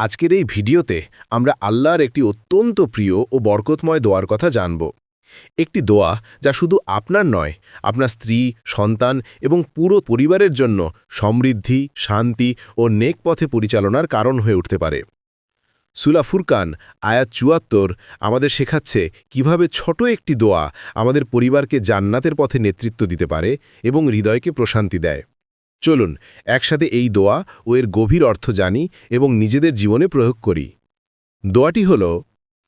আজকের এই ভিডিওতে আমরা আল্লাহর একটি অত্যন্ত প্রিয় ও বরকতময় দোয়ার কথা জানব। একটি দোয়া যা শুধু আপনার নয়, আপনার স্ত্রী, সন্তান এবং পুরো পরিবারের জন্য সমৃদ্ধি, শান্তি ও নেক পথে পরিচালনার কারণ হয়ে উঠতে পারে। সুলা ফুরকান, আয়াত চুয়াত্তর আমাদের শেখাচ্ছে কীভাবে ছোট একটি দোয়া আমাদের পরিবারকে জান্নাতের পথে নেতৃত্ব দিতে পারে এবং হৃদয়কে প্রশান্তি দেয়। চলুন একসাথে এই দোয়া ও এর গভীর অর্থ জানি এবং নিজেদের জীবনে প্রয়োগ করি দোয়াটি হল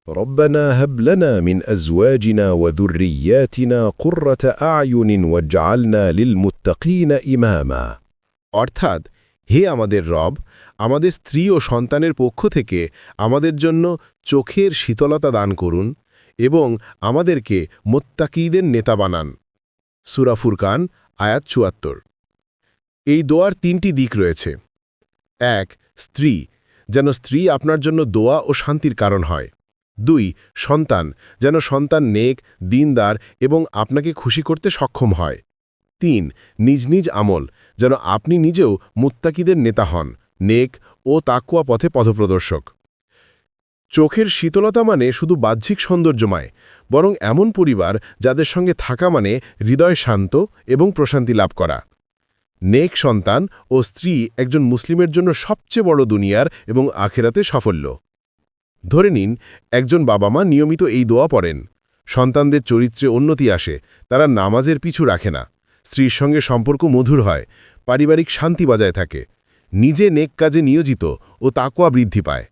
ربنا هب لنا من أزواجنا وذرياتنا قرة أعين واجعلنا للمتقين إماما অর্থাৎ হে আমাদের রব আমাদের স্ত্রী ও সন্তানের পক্ষ থেকে আমাদের জন্য চোখের শীতলতা দান করুন এবং আমাদেরকে মোত্তাকিদের নেতা বানান সুরা ফুরকান আয়াত চুয়াত্তর এই দোয়ার তিনটি দিক রয়েছে। এক, স্ত্রী, যেন স্ত্রী আপনার জন্য দোয়া ও শান্তির কারণ হয়। দুই, সন্তান, যেন সন্তান নেক, দিনদার এবং আপনাকে খুশি করতে সক্ষম হয়। তিন, নিজ নিজ আমল, যেন আপনি নিজেও মুত্তাকিদের নেতা হন, নেক ও তাকুয়া পথে পথপ্রদর্শক। চোখের শীতলতা মানে শুধু বাহ্যিক সৌন্দর্যময়, বরং এমন পরিবার যাদের সঙ্গে থাকা মানে হৃদয় শান্ত এবং প্রশান্তি লাভ করা। নেক সন্তান ও স্ত্রী একজন মুসলিমের জন্য সবচেয়ে বড় দুনিয়ার এবং আখেরাতে সাফল্য। ধরে নিন, একজন বাবা মা নিয়মিত এই দোয়া পড়েন। সন্তানদের চরিত্রে উন্নতি আসে, তারা নামাজের পিছু রাখে না। স্ত্রীর সঙ্গে সম্পর্ক মধুর হয়, পারিবারিক শান্তি বজায় থাকে। নিজে নেক কাজে নিয়োজিত ও তাকোয়া বৃদ্ধি পায়।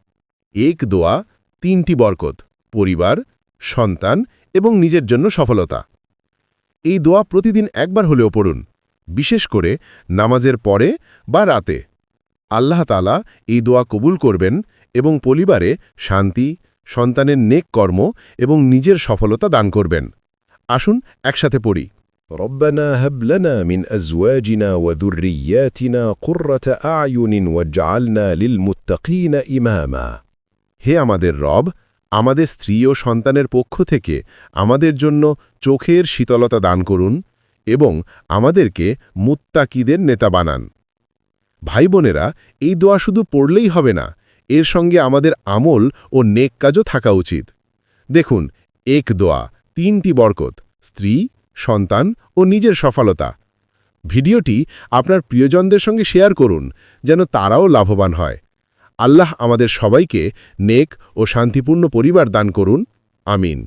এক দোয়া, তিনটি বরকত, পরিবার, সন্তান এবং নিজের জন্য সফলতা। এই দোয়া প্রতিদিন একবার হলেও পড়ুন। বিশেষ করে নামাজের পরে বা রাতে আল্লাহ তালা এই দোয়া কবুল করবেন এবং পরিবারে শান্তি সন্তানের নেক কর্ম এবং নিজের সফলতা দান করবেন আসুন একসাথে পড়ি ربنا هب لنا من أزواجنا وذرياتنا قرة أعين واجعلنا للمتقين إماما হে আমাদের রব আমাদের স্ত্রী ও সন্তানের পক্ষ থেকে আমাদের জন্য চোখের শীতলতা দান করুন এবং আমাদেরকে মুত্তাকিদের নেতা বানান। ভাই বোনেরা এই দোয়া শুধু পড়লেই হবে না, এর সঙ্গে আমাদের আমল ও নেক কাজও থাকা উচিত। দেখুন, এক দোয়া, তিনটি বরকত, স্ত্রী, সন্তান ও নিজের সফলতা। ভিডিওটি আপনার প্রিয়জনদের সঙ্গে শেয়ার করুন, যেন তারাও লাভবান হয়। আল্লাহ আমাদের সবাইকে নেক ও শান্তিপূর্ণ পরিবার দান করুন। আমিন।